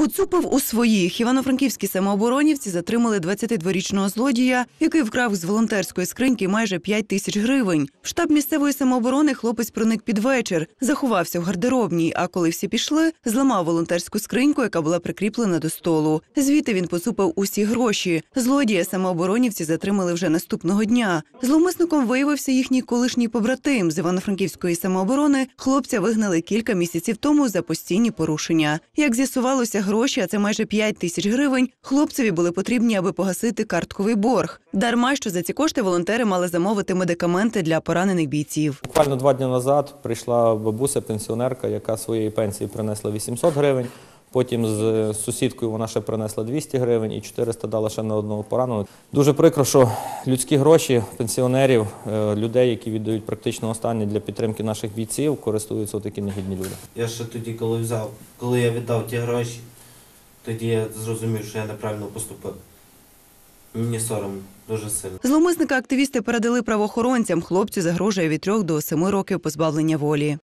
Поцупив у своїх. Івано-франківські самооборонівці затримали 22-річного злодія, який вкрав з волонтерської скриньки майже 5 тисяч гривень. В штаб місцевої самооборони хлопець проник під вечір, заховався в гардеробній. А коли всі пішли, зламав волонтерську скриньку, яка була прикріплена до столу. Звідти він поцупив усі гроші. Злодія самооборонівці затримали вже наступного дня. Зловмисником виявився їхній колишній побратим з івано-франківської самооборони. Хлопця вигнали кілька місяців тому за постійні порушення. Як з'ясувалося, гроші, а це майже 5 тисяч гривень, хлопцеві були потрібні, аби погасити картковий борг. Дарма, що за ці кошти волонтери мали замовити медикаменти для поранених бійців. Буквально два дні назад прийшла бабуся, пенсіонерка, яка своєї пенсії принесла 800 гривень. Потім з сусідкою вона ще принесла 200 гривень і 400 дала ще на одного пораненого. Дуже прикро, що людські гроші пенсіонерів, е, людей, які віддають практично останнє для підтримки наших бійців, користуються такі негідні люди. Я ще тоді, коли взяв, коли я віддав ті гроші, тоді я зрозумів, що я неправильно поступив. Мені сором дуже сильно. Зловмисника активісти передали правоохоронцям. Хлопцю загрожує від трьох до семи років позбавлення волі.